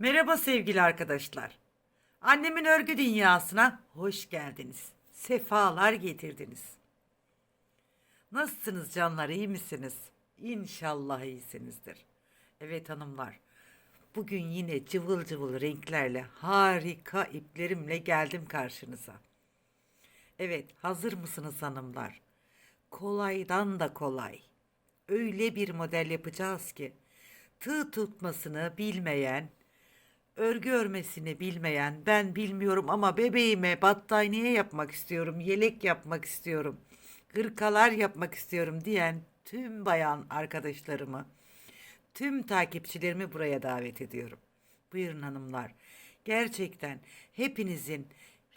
Merhaba sevgili arkadaşlar. Annemin örgü dünyasına hoş geldiniz. Sefalar getirdiniz. Nasılsınız canlar iyi misiniz? İnşallah iyisinizdir. Evet hanımlar. Bugün yine cıvıl cıvıl renklerle harika iplerimle geldim karşınıza. Evet hazır mısınız hanımlar? Kolaydan da kolay. Öyle bir model yapacağız ki tığ tutmasını bilmeyen, örgü örmesini bilmeyen, ben bilmiyorum ama bebeğime battaniye yapmak istiyorum, yelek yapmak istiyorum, hırkalar yapmak istiyorum diyen tüm bayan arkadaşlarımı, tüm takipçilerimi buraya davet ediyorum. Buyurun hanımlar. Gerçekten hepinizin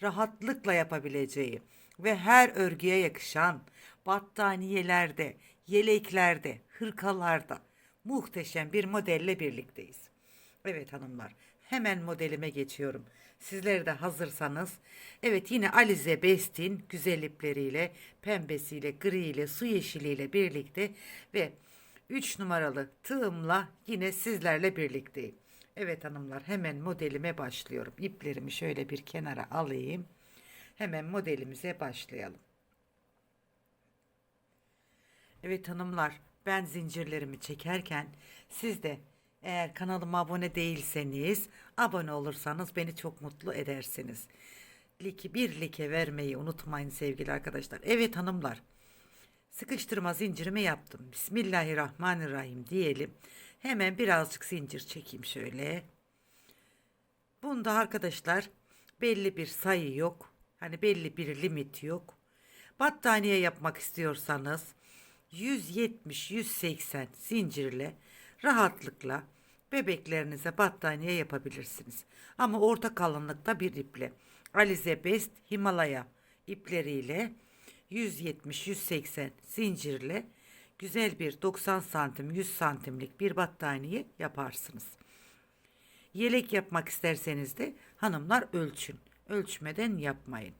rahatlıkla yapabileceği ve her örgüye yakışan battaniyelerde, yeleklerde, hırkalarda muhteşem bir modelle birlikteyiz. Evet hanımlar, hemen modelime geçiyorum. Sizler de hazırsanız, evet yine Alize Best'in güzel ipleriyle, pembesiyle, griyle, su yeşiliyle birlikte ve 3 numaralı tığımla yine sizlerle birlikteyim. Evet hanımlar hemen modelime başlıyorum. İplerimi şöyle bir kenara alayım. Hemen modelimize başlayalım. Evet hanımlar ben zincirlerimi çekerken siz de eğer kanalıma abone değilseniz abone olursanız beni çok mutlu edersiniz. Liki bir like vermeyi unutmayın sevgili arkadaşlar. Evet hanımlar sıkıştırma zincirimi yaptım. Bismillahirrahmanirrahim diyelim. Hemen birazcık zincir çekeyim şöyle. Bunda arkadaşlar belli bir sayı yok. Hani belli bir limit yok. Battaniye yapmak istiyorsanız 170-180 zincirle rahatlıkla bebeklerinize battaniye yapabilirsiniz. Ama orta kalınlıkta bir iple. Alize Best Himalaya ipleriyle 170-180 zincirle güzel bir 90 santim 100 santimlik bir battaniye yaparsınız. Yelek yapmak isterseniz de hanımlar ölçün. Ölçmeden yapmayın.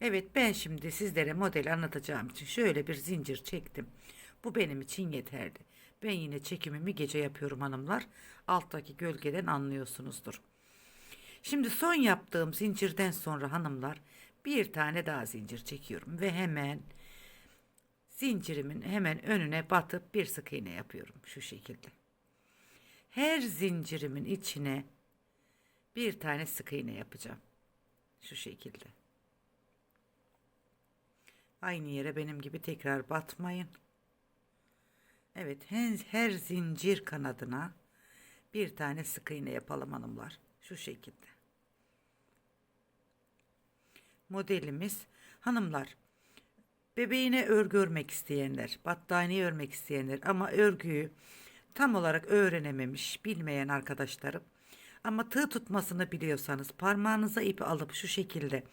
Evet ben şimdi sizlere modeli anlatacağım için şöyle bir zincir çektim. Bu benim için yeterli. Ben yine çekimimi gece yapıyorum hanımlar. Alttaki gölgeden anlıyorsunuzdur. Şimdi son yaptığım zincirden sonra hanımlar bir tane daha zincir çekiyorum ve hemen zincirimin hemen önüne batıp bir sık iğne yapıyorum şu şekilde. Her zincirimin içine bir tane sık iğne yapacağım. Şu şekilde. Aynı yere benim gibi tekrar batmayın. Evet her, zincir kanadına bir tane sık iğne yapalım hanımlar. Şu şekilde. Modelimiz hanımlar bebeğine örgü örmek isteyenler, battaniye örmek isteyenler ama örgüyü tam olarak öğrenememiş, bilmeyen arkadaşlarım ama tığ tutmasını biliyorsanız parmağınıza ipi alıp şu şekilde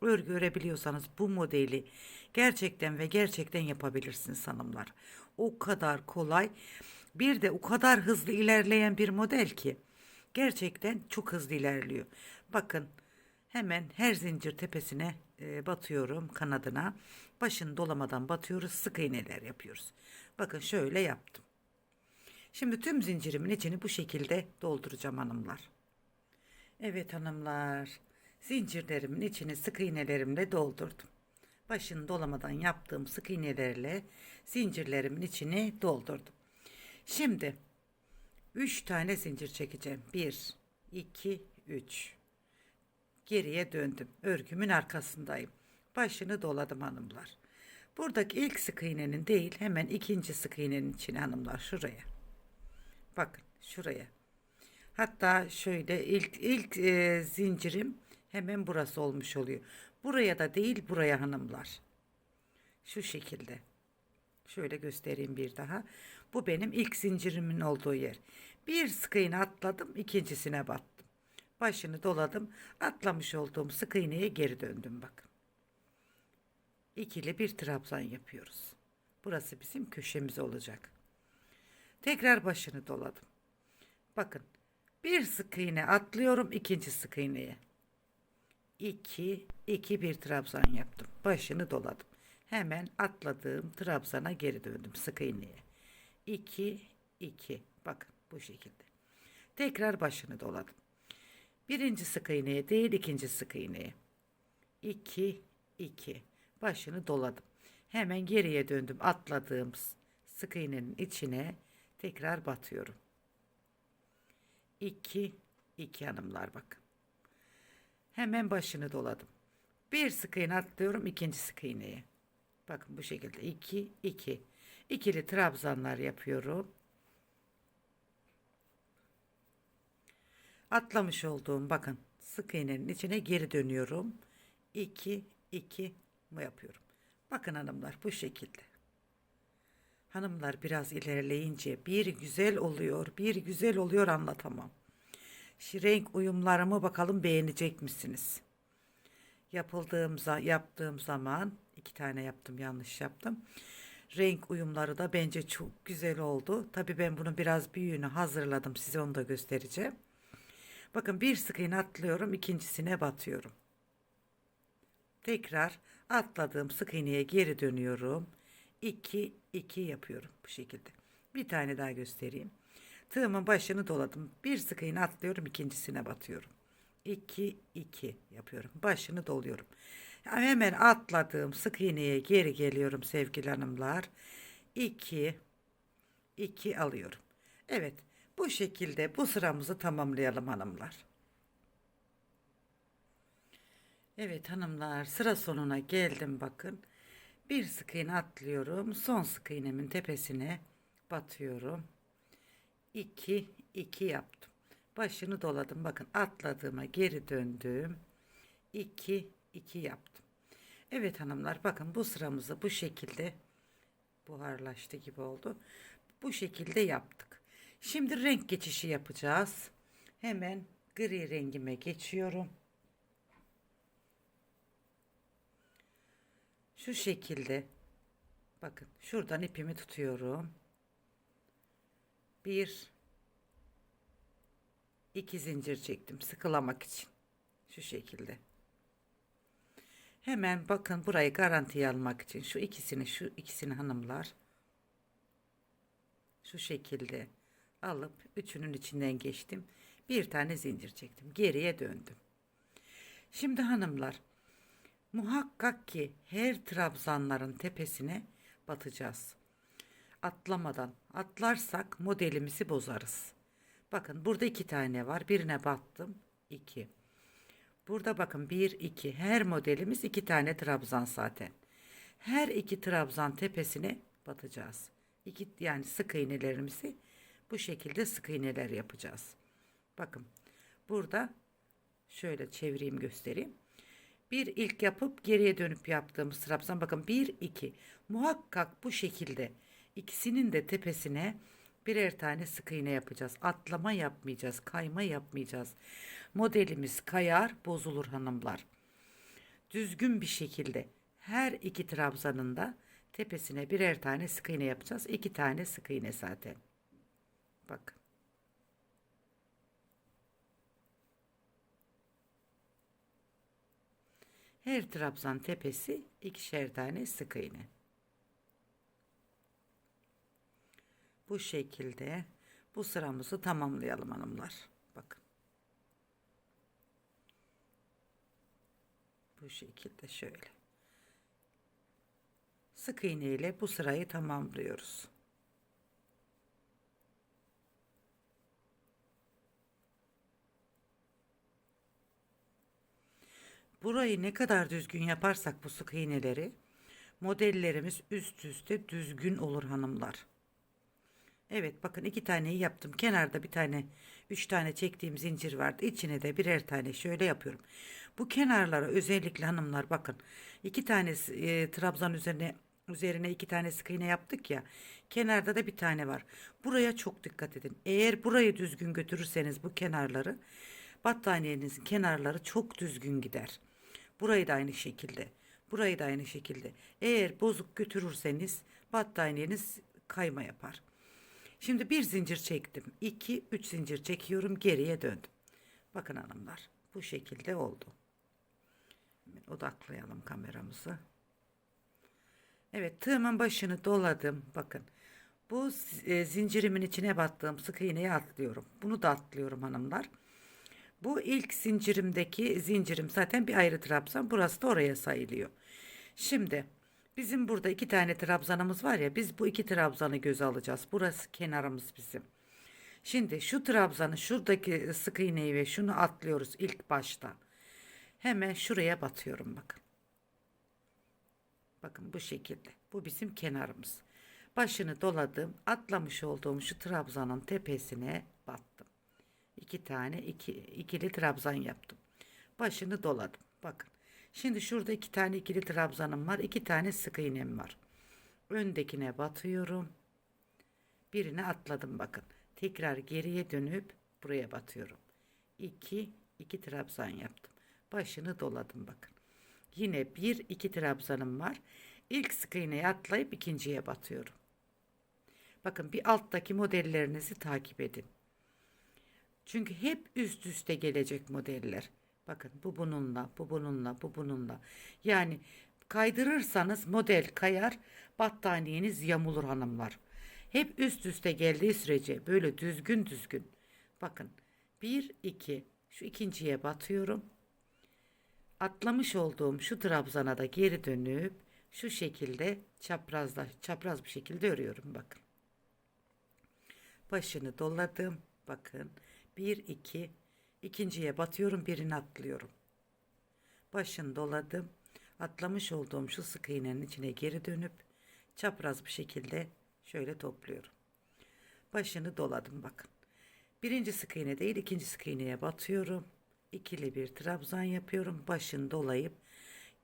örgü örebiliyorsanız bu modeli gerçekten ve gerçekten yapabilirsiniz hanımlar. O kadar kolay. Bir de o kadar hızlı ilerleyen bir model ki gerçekten çok hızlı ilerliyor. Bakın hemen her zincir tepesine e, batıyorum kanadına. Başını dolamadan batıyoruz. Sık iğneler yapıyoruz. Bakın şöyle yaptım. Şimdi tüm zincirimin içini bu şekilde dolduracağım hanımlar. Evet hanımlar. Zincirlerimin içini sık iğnelerimle doldurdum. Başını dolamadan yaptığım sık iğnelerle zincirlerimin içini doldurdum. Şimdi 3 tane zincir çekeceğim. 1 2 3 Geriye döndüm. Örgümün arkasındayım. Başını doladım hanımlar. Buradaki ilk sık iğnenin değil hemen ikinci sık iğnenin içine hanımlar şuraya. Bakın şuraya. Hatta şöyle ilk ilk e, zincirim hemen burası olmuş oluyor. Buraya da değil buraya hanımlar. Şu şekilde. Şöyle göstereyim bir daha. Bu benim ilk zincirimin olduğu yer. Bir sık iğne atladım, ikincisine battım. Başını doladım, atlamış olduğum sık iğneye geri döndüm bakın. İkili bir trabzan yapıyoruz. Burası bizim köşemiz olacak. Tekrar başını doladım. Bakın bir sık iğne atlıyorum ikinci sık iğneye. 2 2 bir trabzan yaptım. Başını doladım. Hemen atladığım trabzana geri döndüm sık iğneye. 2 2 bakın bu şekilde. Tekrar başını doladım. Birinci sık iğneye değil ikinci sık iğneye. 2 2 başını doladım. Hemen geriye döndüm. Atladığım sık iğnenin içine tekrar batıyorum. 2 2 hanımlar bakın. Hemen başını doladım. Bir sık iğne atlıyorum ikinci sık iğneye. Bakın bu şekilde 2 2 ikili trabzanlar yapıyorum. Atlamış olduğum bakın sık iğnenin içine geri dönüyorum. 2 2 mı yapıyorum. Bakın hanımlar bu şekilde. Hanımlar biraz ilerleyince bir güzel oluyor, bir güzel oluyor anlatamam. Renk uyumlarımı bakalım beğenecek misiniz? Yapıldığım za- yaptığım zaman iki tane yaptım yanlış yaptım. Renk uyumları da bence çok güzel oldu. Tabii ben bunun biraz büyüğünü hazırladım. Size onu da göstereceğim. Bakın bir sık iğne atlıyorum, ikincisine batıyorum. Tekrar atladığım sık iğneye geri dönüyorum. 2 2 yapıyorum bu şekilde. Bir tane daha göstereyim. Tığımın başını doladım. Bir sık iğne atlıyorum, ikincisine batıyorum. 2 2 yapıyorum. Başını doluyorum. Yani hemen atladığım sık iğneye geri geliyorum sevgili hanımlar. 2 2 alıyorum. Evet, bu şekilde bu sıramızı tamamlayalım hanımlar. Evet hanımlar sıra sonuna geldim bakın. Bir sık iğne atlıyorum. Son sık iğnemin tepesine batıyorum. 2 2 yaptım. Başını doladım. Bakın atladığıma geri döndüm. 2 2 yaptım. Evet hanımlar bakın bu sıramızı bu şekilde buharlaştı gibi oldu. Bu şekilde yaptık. Şimdi renk geçişi yapacağız. Hemen gri rengime geçiyorum. Şu şekilde bakın şuradan ipimi tutuyorum. Bir iki zincir çektim sıkılamak için. Şu şekilde. Hemen bakın burayı garantiye almak için şu ikisini şu ikisini hanımlar şu şekilde alıp üçünün içinden geçtim. Bir tane zincir çektim. Geriye döndüm. Şimdi hanımlar muhakkak ki her trabzanların tepesine batacağız. Atlamadan atlarsak modelimizi bozarız. Bakın burada iki tane var. Birine battım. iki. Burada bakın bir iki. Her modelimiz iki tane trabzan zaten. Her iki trabzan tepesine batacağız. İki, yani sık iğnelerimizi bu şekilde sık iğneler yapacağız. Bakın burada şöyle çevireyim göstereyim. Bir ilk yapıp geriye dönüp yaptığımız trabzan bakın bir iki muhakkak bu şekilde ikisinin de tepesine birer tane sık iğne yapacağız. Atlama yapmayacağız, kayma yapmayacağız. Modelimiz kayar, bozulur hanımlar. Düzgün bir şekilde her iki trabzanın da tepesine birer tane sık iğne yapacağız. İki tane sık iğne zaten. Bakın. Her trabzan tepesi ikişer tane sık iğne. Bu şekilde bu sıramızı tamamlayalım hanımlar. Bakın. Bu şekilde şöyle. Sık iğne ile bu sırayı tamamlıyoruz. Burayı ne kadar düzgün yaparsak bu sık iğneleri modellerimiz üst üste düzgün olur hanımlar. Evet bakın iki taneyi yaptım. Kenarda bir tane, üç tane çektiğim zincir vardı. İçine de birer tane şöyle yapıyorum. Bu kenarlara özellikle hanımlar bakın. iki tane e, trabzan üzerine üzerine iki tane sık iğne yaptık ya. Kenarda da bir tane var. Buraya çok dikkat edin. Eğer burayı düzgün götürürseniz bu kenarları battaniyenizin kenarları çok düzgün gider. Burayı da aynı şekilde. Burayı da aynı şekilde. Eğer bozuk götürürseniz battaniyeniz kayma yapar. Şimdi bir zincir çektim. 2 3 zincir çekiyorum. Geriye döndüm. Bakın hanımlar. Bu şekilde oldu. Hemen odaklayalım kameramızı. Evet tığımın başını doladım. Bakın. Bu e, zincirimin içine battığım sık iğneyi atlıyorum. Bunu da atlıyorum hanımlar. Bu ilk zincirimdeki zincirim zaten bir ayrı trabzan. Burası da oraya sayılıyor. Şimdi bizim burada iki tane trabzanımız var ya biz bu iki trabzanı göze alacağız. Burası kenarımız bizim. Şimdi şu trabzanı şuradaki sık iğneyi ve şunu atlıyoruz ilk başta. Hemen şuraya batıyorum bakın. Bakın bu şekilde. Bu bizim kenarımız. Başını doladım. Atlamış olduğum şu trabzanın tepesine battım. İki tane iki, ikili trabzan yaptım. Başını doladım. Bakın. Şimdi şurada iki tane ikili trabzanım var. iki tane sık iğnem var. Öndekine batıyorum. Birine atladım bakın. Tekrar geriye dönüp buraya batıyorum. 2 2 trabzan yaptım. Başını doladım bakın. Yine bir iki trabzanım var. İlk sık iğneye atlayıp ikinciye batıyorum. Bakın bir alttaki modellerinizi takip edin. Çünkü hep üst üste gelecek modeller. Bakın bu bununla, bu bununla, bu bununla. Yani kaydırırsanız model kayar, battaniyeniz yamulur hanımlar. Hep üst üste geldiği sürece böyle düzgün düzgün. Bakın 1 2 şu ikinciye batıyorum. Atlamış olduğum şu trabzana da geri dönüp şu şekilde çaprazda çapraz bir şekilde örüyorum bakın. Başını doladım. Bakın 1 2 ikinciye batıyorum birini atlıyorum. Başını doladım. Atlamış olduğum şu sık iğnenin içine geri dönüp çapraz bir şekilde şöyle topluyorum. Başını doladım bakın. Birinci sık iğne değil ikinci sık iğneye batıyorum. İkili bir trabzan yapıyorum. Başını dolayıp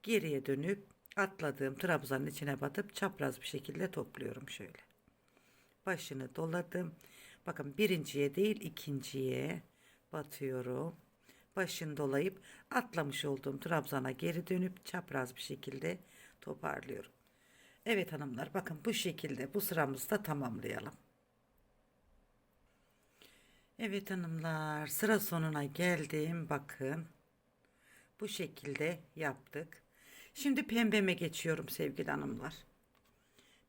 geriye dönüp atladığım trabzanın içine batıp çapraz bir şekilde topluyorum şöyle. Başını doladım. Bakın birinciye değil ikinciye batıyorum. Başını dolayıp atlamış olduğum trabzana geri dönüp çapraz bir şekilde toparlıyorum. Evet hanımlar bakın bu şekilde bu sıramızı da tamamlayalım. Evet hanımlar sıra sonuna geldim bakın. Bu şekilde yaptık. Şimdi pembeme geçiyorum sevgili hanımlar.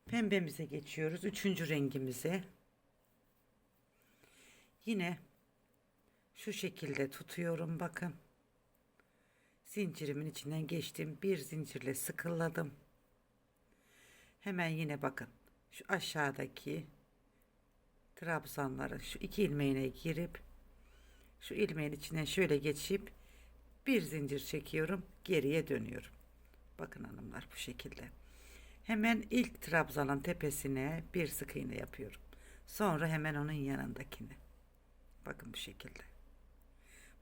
Pembemize geçiyoruz. Üçüncü rengimize. Yine şu şekilde tutuyorum bakın. Zincirimin içinden geçtim. Bir zincirle sıkıladım. Hemen yine bakın. Şu aşağıdaki trabzanları şu iki ilmeğine girip şu ilmeğin içinden şöyle geçip bir zincir çekiyorum. Geriye dönüyorum. Bakın hanımlar bu şekilde. Hemen ilk trabzanın tepesine bir sık iğne yapıyorum. Sonra hemen onun yanındakine. Bakın bu şekilde.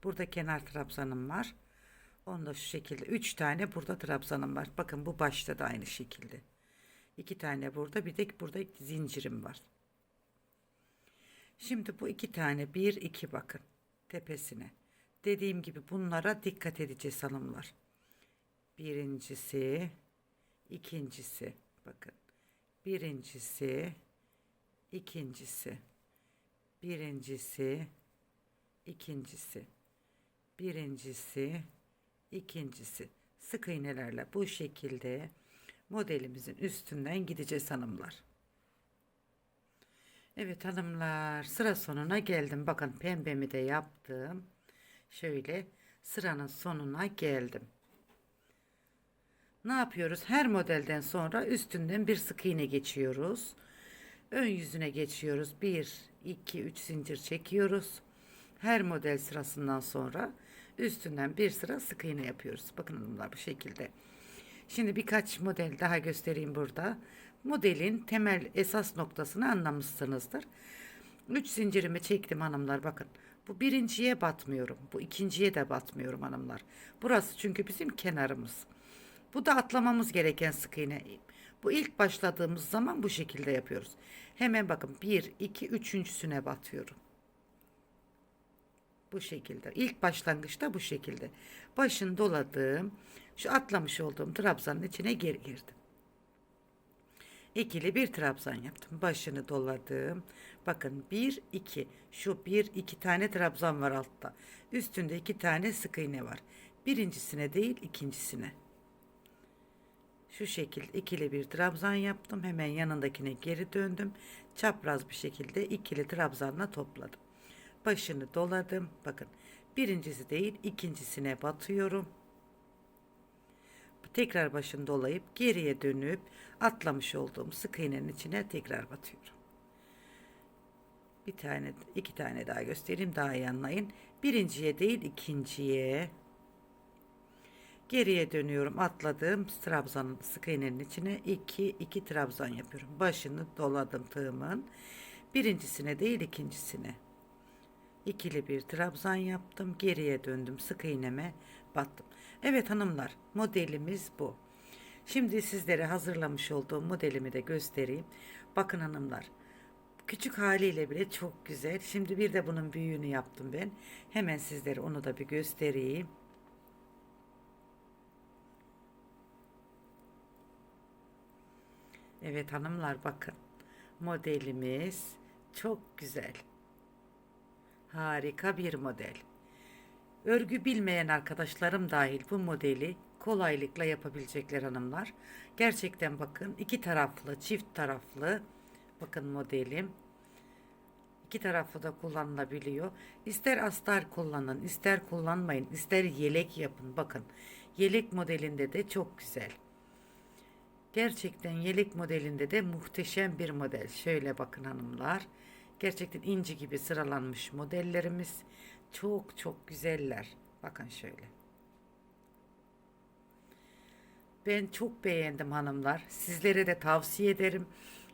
Burada kenar trabzanım var. Onda şu şekilde. Üç tane burada trabzanım var. Bakın bu başta da aynı şekilde. İki tane burada. Bir de burada zincirim var. Şimdi bu iki tane. Bir, iki bakın. Tepesine. Dediğim gibi bunlara dikkat edeceğiz hanımlar. Birincisi. ikincisi. Bakın. Birincisi. ikincisi. Birincisi. ikincisi birincisi, ikincisi. Sık iğnelerle bu şekilde modelimizin üstünden gideceğiz hanımlar. Evet hanımlar sıra sonuna geldim. Bakın pembemi de yaptım. Şöyle sıranın sonuna geldim. Ne yapıyoruz? Her modelden sonra üstünden bir sık iğne geçiyoruz. Ön yüzüne geçiyoruz. 1, 2, 3 zincir çekiyoruz. Her model sırasından sonra üstünden bir sıra sık iğne yapıyoruz. Bakın hanımlar bu şekilde. Şimdi birkaç model daha göstereyim burada. Modelin temel esas noktasını anlamışsınızdır. 3 zincirimi çektim hanımlar bakın. Bu birinciye batmıyorum. Bu ikinciye de batmıyorum hanımlar. Burası çünkü bizim kenarımız. Bu da atlamamız gereken sık iğne. Bu ilk başladığımız zaman bu şekilde yapıyoruz. Hemen bakın 1, 2, üçüncüsüne batıyorum. Bu şekilde. İlk başlangıçta bu şekilde. Başını doladım. Şu atlamış olduğum trabzanın içine geri girdim. İkili bir trabzan yaptım. Başını doladım. Bakın bir iki. Şu bir iki tane trabzan var altta. Üstünde iki tane sık iğne var. Birincisine değil ikincisine. Şu şekilde ikili bir trabzan yaptım. Hemen yanındakine geri döndüm. Çapraz bir şekilde ikili trabzanla topladım başını doladım. Bakın Birincisi değil ikincisine batıyorum. Tekrar başını dolayıp geriye dönüp atlamış olduğum sık iğnenin içine tekrar batıyorum. Bir tane, iki tane daha göstereyim daha iyi anlayın. Birinciye değil ikinciye. Geriye dönüyorum. Atladım. Trabzanın sık iğnenin içine 2 2 trabzan yapıyorum. Başını doladım tığımın. Birincisine değil ikincisine. İkili bir trabzan yaptım. Geriye döndüm. Sık iğneme battım. Evet hanımlar modelimiz bu. Şimdi sizlere hazırlamış olduğum modelimi de göstereyim. Bakın hanımlar. Küçük haliyle bile çok güzel. Şimdi bir de bunun büyüğünü yaptım ben. Hemen sizlere onu da bir göstereyim. Evet hanımlar bakın. Modelimiz çok güzel. Harika bir model. Örgü bilmeyen arkadaşlarım dahil bu modeli kolaylıkla yapabilecekler hanımlar. Gerçekten bakın iki taraflı, çift taraflı bakın modelim. İki taraflı da kullanılabiliyor. İster astar kullanın, ister kullanmayın, ister yelek yapın. Bakın yelek modelinde de çok güzel. Gerçekten yelek modelinde de muhteşem bir model. Şöyle bakın hanımlar. Gerçekten inci gibi sıralanmış modellerimiz. Çok çok güzeller. Bakın şöyle. Ben çok beğendim hanımlar. Sizlere de tavsiye ederim.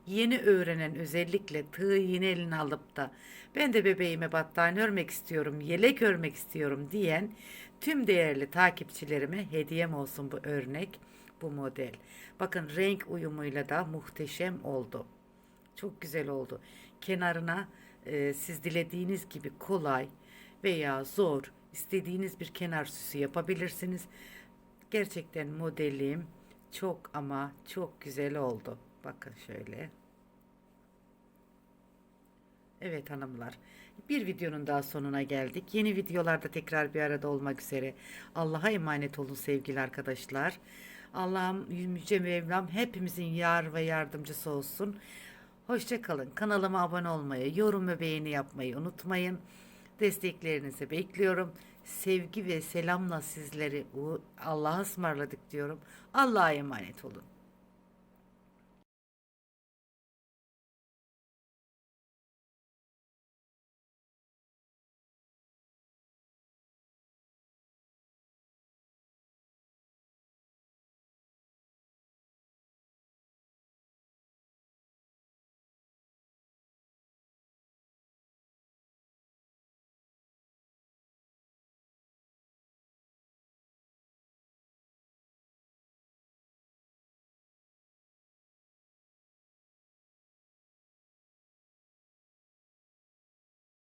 Yeni öğrenen özellikle tığ yeni eline alıp da ben de bebeğime battaniye örmek istiyorum, yelek örmek istiyorum diyen tüm değerli takipçilerime hediyem olsun bu örnek, bu model. Bakın renk uyumuyla da muhteşem oldu. Çok güzel oldu. Kenarına e, siz dilediğiniz gibi kolay veya zor istediğiniz bir kenar süsü yapabilirsiniz. Gerçekten modelim çok ama çok güzel oldu. Bakın şöyle. Evet hanımlar. Bir videonun daha sonuna geldik. Yeni videolarda tekrar bir arada olmak üzere. Allah'a emanet olun sevgili arkadaşlar. Allah'ım Yüce Mevlam hepimizin yar ve yardımcısı olsun. Hoşçakalın. Kanalıma abone olmayı, yorum ve beğeni yapmayı unutmayın. Desteklerinizi bekliyorum. Sevgi ve selamla sizleri Allah'a ısmarladık diyorum. Allah'a emanet olun.